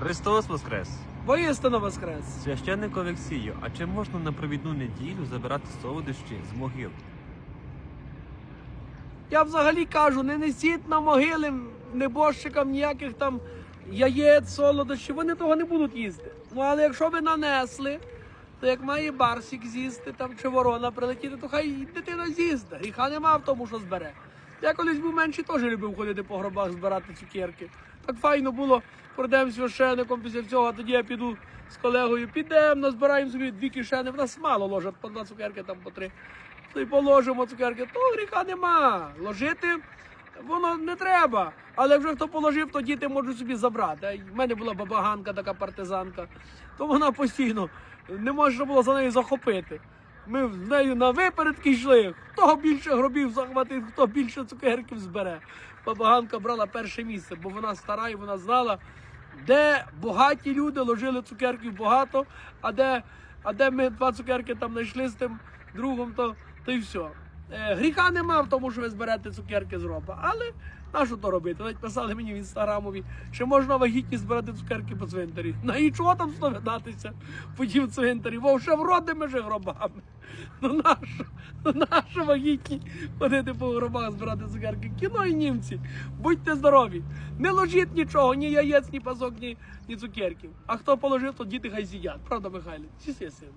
Христос Воскрес! Воістину воскрес. Священник Олексію, а чи можна на провідну неділю забирати солодощі з могил? Я взагалі кажу, не несіть на могили небожчикам ніяких там яєць, солодощів, вони того не будуть їсти. Ну але якщо ви нанесли, то як має барсик з'їсти там чи ворона прилетіти, то хай дитина з'їсть. Гріха нема в тому, що збере. Я колись був менший, теж любив ходити по гробах, збирати цукерки. Так файно було, пройдемо священником після цього, а тоді я піду з колегою, підемо, назбираємо собі дві кишени, в нас мало ложать, по два цукерки там по три. То й положимо цукерки, то гріха нема. Ложити воно не треба. Але вже хто положив, то діти можуть собі забрати. У мене була бабаганка, така партизанка, то вона постійно не можна було за нею захопити. Ми з нею на випередки йшли. Хто більше гробів захватив, хто більше цукерків збере. Бабаганка брала перше місце, бо вона стара і вона знала, де багаті люди ложили цукерків багато, а де, а де ми два цукерки там знайшли з тим другом, то, то й все. Е, гріха нема в тому, що ви зберете цукерки з роба. Але на що то робити? Навіть писали мені в інстаграмові, чи можна вагітні збирати цукерки по цвинтарі. На і чого там сповідатися по тім цвинтарі? Вовше вродими же гробами. Ну нащо? Ну нащо вагітні ходити по гробах збирати цукерки? Кіно і німці. Будьте здорові. Не ложіть нічого, ні яєць, ні пазок, ні, ні цукерків. А хто положив, то діти хай з'їдять. Правда, Михайло? Всі син.